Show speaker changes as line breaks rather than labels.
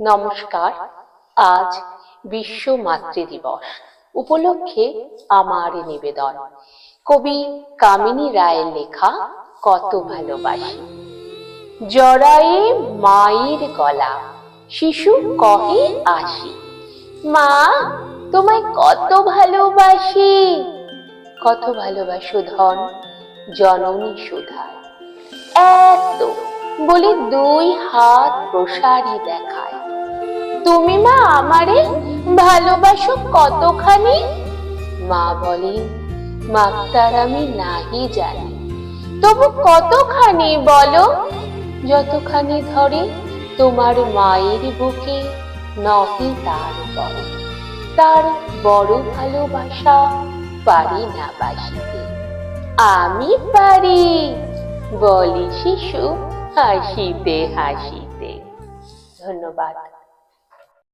নমস্কার, আজ বিশ্ব মাতৃ দিবস। উপলক্ষে আমার নিবেদন। কবি কামিনী রায়ের লেখা, কত ভালোবাসি। জরায়ে মায়ের গলা, শিশু কহে আসি। মা, তোমায় কত ভালোবাসি। কত ভালোবাসো ধন, জননী সুধায় এত। বলে দুই হাত প্রসারি দেখায়। তুমি মা আমারে ভালোবাসো কতখানি? মা বলে, মাক্তার আমি নাহি জানি। তবু কতখানি বলো? যতখানি ধরে তোমার মায়ের বুকে নহে তার বড় তার বড় ভালোবাসা পারি না বাসিতে। আমি পারি, বলি শিশু হাসিতে হাসিতে। ধন্যবাদ।